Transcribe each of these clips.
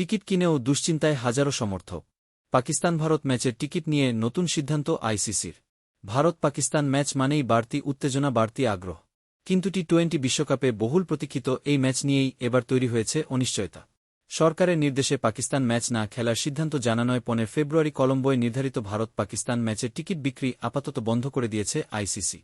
Ticket কিনেও দুশ্চিন্তায় হাজারো সমর্থক। পাকিস্তান ভারত ম্যাচের টিকিট নিয়ে নতুন সিদ্ধান্ত আইসিসির। ভারত পাকিস্তান ম্যাচ মানেই বাড়তি উত্তেজনা, বাড়তি আগ্রহ। কিন্তু টি টোয়েন্টি বিশ্বকাপে বহুল প্রতীক্ষিত এই ম্যাচ নিয়েই এবার তৈরি হয়েছে অনিশ্চয়তা। সরকারের নির্দেশে পাকিস্তান ম্যাচ না খেলার সিদ্ধান্ত জানানোয় পনেরো ফেব্রুয়ারি কলম্বোয় নির্ধারিত ভারত পাকিস্তান ম্যাচের টিকিট বিক্রি আপাতত বন্ধ করে দিয়েছে আইসিসি।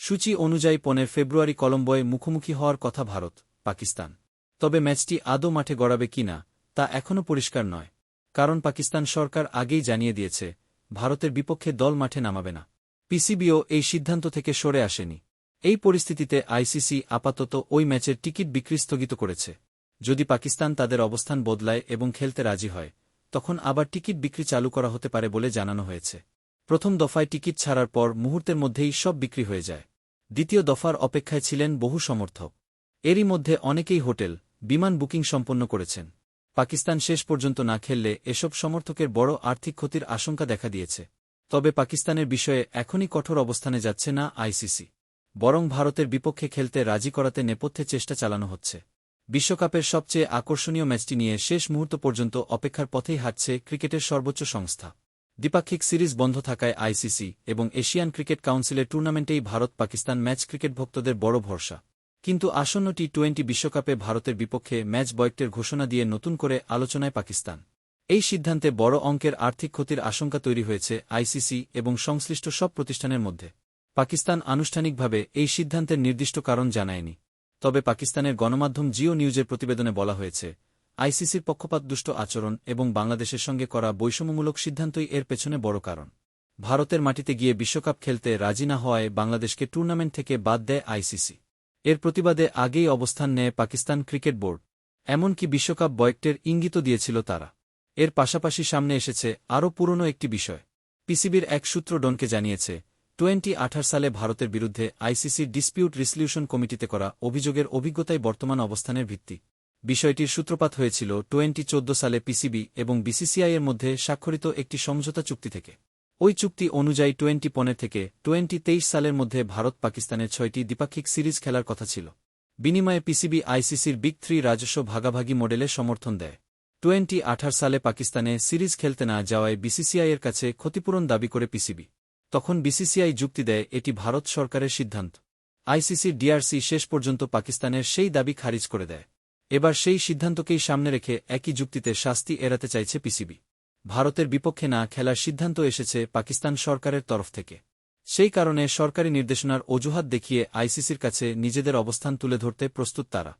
সূচি অনুযায়ী পনেরো ফেব্রুয়ারি কলম্বোয় মুখোমুখি হওয়ার কথা ভারত, পাকিস্তান। তবে ম্যাচটি আদৌ মাঠে গড়াবে কিনা তা এখনও পরিষ্কার নয়, কারণ পাকিস্তান সরকার আগেই জানিয়ে দিয়েছে, ভারতের বিপক্ষে দল মাঠে নামাবে না। পিসিবিও এই সিদ্ধান্ত থেকে সরে আসেনি। এই পরিস্থিতিতে আইসিসি আপাতত ওই ম্যাচের টিকিট বিক্রি স্থগিত করেছে। যদি পাকিস্তান তাদের অবস্থান বদলায় এবং খেলতে রাজি হয়, তখন আবার টিকিট বিক্রি চালু করা হতে পারে বলে জানানো হয়েছে। প্রথম দফায় টিকিট ছাড়ার পর মুহূর্তের মধ্যেই সব বিক্রি হয়ে যায়। দ্বিতীয় দফার অপেক্ষায় ছিলেন বহু সমর্থক। এরই মধ্যে অনেকেই হোটেল, বিমান বুকিং সম্পন্ন করেছেন। পাকিস্তান শেষ পর্যন্ত না খেললে এসব সমর্থকের বড় আর্থিক ক্ষতির আশঙ্কা দেখা দিয়েছে। তবে পাকিস্তানের বিষয়ে এখনই কঠোর অবস্থানে যাচ্ছে না আইসিসি। বরং ভারতের বিপক্ষে খেলতে রাজি করাতে নেপথ্যে চেষ্টা চালানো হচ্ছে। বিশ্বকাপের সবচেয়ে আকর্ষণীয় ম্যাচটি নিয়ে শেষ মুহূর্ত পর্যন্ত অপেক্ষার পথেই হাঁটছে ক্রিকেটের সর্বোচ্চ সংস্থা। দ্বিপাক্ষিক সিরিজ বন্ধ থাকায় আইসিসি এবং এশিয়ান ক্রিকেট কাউন্সিলের টুর্নামেন্টেই ভারত পাকিস্তান ম্যাচ ক্রিকেট ভক্তদের বড় ভরসা। কিন্তু আসন্ন টি টোয়েন্টি বিশ্বকাপে ভারতের বিপক্ষে ম্যাচ বয়ক্টের ঘোষণা দিয়ে নতুন করে আলোচনায় পাকিস্তান। এই সিদ্ধান্তে বড় অঙ্কের আর্থিক ক্ষতির আশঙ্কা তৈরি হয়েছে আইসিসি এবং সংশ্লিষ্ট সব প্রতিষ্ঠানের মধ্যে। পাকিস্তান আনুষ্ঠানিকভাবে এই সিদ্ধান্তের নির্দিষ্ট কারণ জানায়নি। তবে পাকিস্তানের গণমাধ্যম জিও নিউজের প্রতিবেদনে বলা হয়েছে আইসিসির পক্ষপাতদুষ্ট আচরণ এবং বাংলাদেশের সঙ্গে করা বৈষম্যমূলক সিদ্ধান্তই এর পেছনে বড় কারণ। ভারতের মাটিতে গিয়ে বিশ্বকাপ খেলতে রাজি না হওয়ায় বাংলাদেশকে টুর্নামেন্ট থেকে বাদ দেয় আইসিসি এর প্রতিবাদে আগেই অবস্থান নেয় পাকিস্তান ক্রিকেট বোর্ড। এমনকি বিশ্বকাপ বয়ক্টের ইঙ্গিত দিয়েছিল তারা। এর পাশাপাশি সামনে এসেছে আরও পুরনো একটি বিষয়। পিসিবির এক সূত্র ডনকে জানিয়েছে, টোয়েন্টি আঠার সালে ভারতের বিরুদ্ধে আইসিসি ডিসপিউট রিসলিউশন কমিটিতে করা অভিযোগের অভিজ্ঞতাই বর্তমান অবস্থানের ভিত্তি। বিষয়টির সূত্রপাত হয়েছিল টোয়েন্টি চোদ্দ সালে পিসিবি এবং বিসিসিআই এর মধ্যে স্বাক্ষরিত একটি সমঝোতা চুক্তি থেকে। ওই চুক্তি অনুযায়ী টোয়েন্টি পনেরো থেকে টোয়েন্টি তেইশ সালের মধ্যে ভারত পাকিস্তানের ছয়টি দ্বিপাক্ষিক সিরিজ খেলার কথা ছিল। বিনিময়ে পিসিবি আইসিসির বিগ থ্রি রাজস্ব ভাগাভাগি মডেলে সমর্থন দেয়। টোয়েন্টি আঠার সালে পাকিস্তানে সিরিজ খেলতে না যাওয়ায় বিসিসিআইয়ের কাছে ক্ষতিপূরণ দাবি করে পিসিবি। তখন বিসিসিআই যুক্তি দেয়, এটি ভারত সরকারের সিদ্ধান্ত। আইসিসির ডিআরসি শেষ পর্যন্ত পাকিস্তানের সেই দাবি খারিজ করে দেয়। এবার সেই সিদ্ধান্তকেই সামনে রেখে একই যুক্তিতে শাস্তি এড়াতে চাইছে পিসিবি। ভারতের বিপক্ষে না খেলার সিদ্ধান্ত এসেছে পাকিস্তান সরকারের তরফ থেকে। সেই কারণে সরকারি নির্দেশনার অজুহাত দেখিয়ে আইসিসির কাছে নিজেদের অবস্থান তুলে ধরতে প্রস্তুত তারা।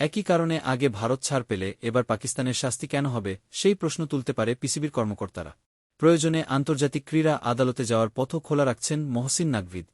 একই কারণে আগে ভারত ছাড় পেলে এবার পাকিস্তানের শাস্তি কেন হবে, সেই প্রশ্ন তুলতে পারে পিসিবির কর্মকর্তারা। প্রয়োজনে আন্তর্জাতিক ক্রীড়া আদালতে যাওয়ার পথও খোলা রাখছেন মহসিন নাকভিদ